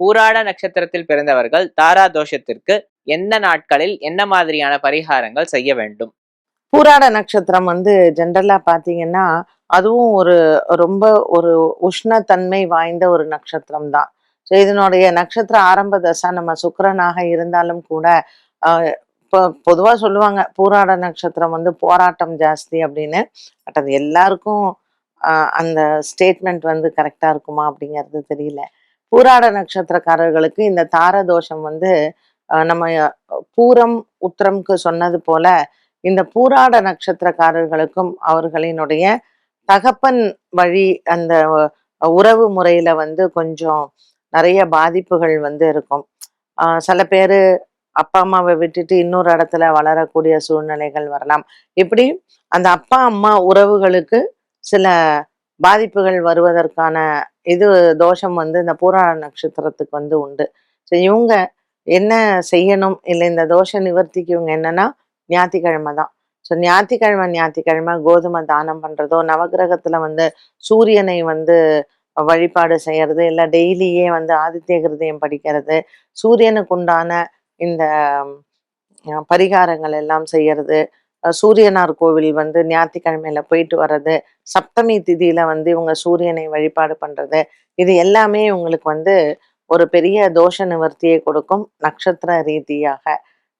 பூராட நட்சத்திரத்தில் பிறந்தவர்கள் தாரா தோஷத்திற்கு எந்த நாட்களில் என்ன மாதிரியான பரிகாரங்கள் செய்ய வேண்டும்? பூராட நட்சத்திரம் வந்து ஜென்ரலா பாத்தீங்கன்னா அதுவும் ஒரு ரொம்ப ஒரு உஷ்ணத்தன்மை வாய்ந்த ஒரு நட்சத்திரம் தான். ஸோ இதனுடைய நட்சத்திர ஆரம்ப தசை நம்ம சுக்கரனாக இருந்தாலும் கூட ஆஹ் இப்போ பொதுவாக சொல்லுவாங்க பூராட நட்சத்திரம் வந்து போராட்டம் ஜாஸ்தி அப்படின்னு. பட் அது எல்லாருக்கும் ஆஹ் அந்த ஸ்டேட்மெண்ட் வந்து கரெக்டாக இருக்குமா அப்படிங்கிறது தெரியல. பூராட நட்சத்திரக்காரர்களுக்கு இந்த தார தோஷம் வந்து நம்ம பூரம் உத்திரம்க்கு சொன்னது போல இந்த பூராட நட்சத்திரக்காரர்களுக்கும் அவர்களினுடைய தகப்பன் வழி அந்த உறவு முறையில வந்து கொஞ்சம் நிறைய பாதிப்புகள் வந்து இருக்கும். சில பேர் அப்பா அம்மாவை விட்டுட்டு இன்னொரு இடத்துல வளரக்கூடிய சூழ்நிலைகள் வரலாம். இப்படி அந்த அப்பா அம்மா உறவுகளுக்கு சில பாதிப்புகள் வருவதற்கான இது தோஷம் வந்து இந்த பூராண நட்சத்திரத்துக்கு வந்து உண்டு. ஸோ இவங்க என்ன செய்யணும்? இல்லை இந்த தோஷ நிவர்த்திக்கு இவங்க என்னன்னா ஞாயிற்றுக்கிழமை தான். ஸோ ஞாயிற்றுக்கிழமை ஞாயிற்றுக்கிழமை கோதுமை தானம் பண்ணுறதோ நவகிரகத்தில் வந்து சூரியனை வந்து வழிபாடு செய்யறது இல்லை டெய்லியே வந்து ஆதித்ய கிருதயம் படிக்கிறது சூரியனுக்கு உண்டான இந்த பரிகாரங்கள் எல்லாம் செய்யறது சூரியனார் கோவில் வந்து ஞாயிற்றுக்கிழமையில போயிட்டு வர்றது சப்தமி திதியில வந்து இவங்க சூரியனை வழிபாடு பண்றது இது எல்லாமே இவங்களுக்கு வந்து ஒரு பெரிய தோஷ நிவர்த்தியை கொடுக்கும் நட்சத்திர ரீதியாக.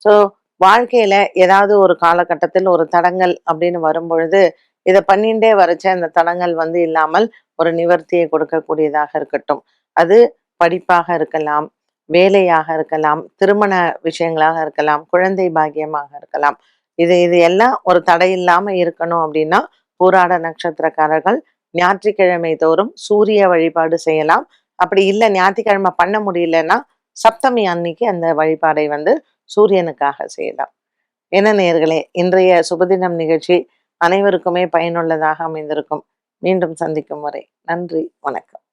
ஸோ வாழ்க்கையில ஏதாவது ஒரு காலகட்டத்தில் ஒரு தடங்கள் அப்படின்னு வரும்பொழுது இதை பண்ணிண்டே வரைச்ச அந்த தடங்கள் வந்து இல்லாமல் ஒரு நிவர்த்தியை கொடுக்கக்கூடியதாக இருக்கட்டும். அது படிப்பாக இருக்கலாம் வேலையாக இருக்கலாம் திருமண விஷயங்களாக இருக்கலாம் குழந்தை பாக்கியமாக இருக்கலாம் இது இது எல்லாம் ஒரு தடை இல்லாம இருக்கணும் அப்படின்னா பூராட நட்சத்திரக்காரர்கள் ஞாயிற்றுக்கிழமை தோறும் சூரிய வழிபாடு செய்யலாம். அப்படி இல்லை ஞாயிற்றுக்கிழமை பண்ண முடியலன்னா சப்தமி அன்னைக்கு அந்த வழிபாடை வந்து சூரியனுக்காக செய்யலாம். என்ன நேயர்களே இன்றைய சுபதினம் நிகழ்ச்சி அனைவருக்குமே பயனுள்ளதாக அமைந்திருக்கும். மீண்டும் சந்திக்கும் வரை நன்றி வணக்கம்.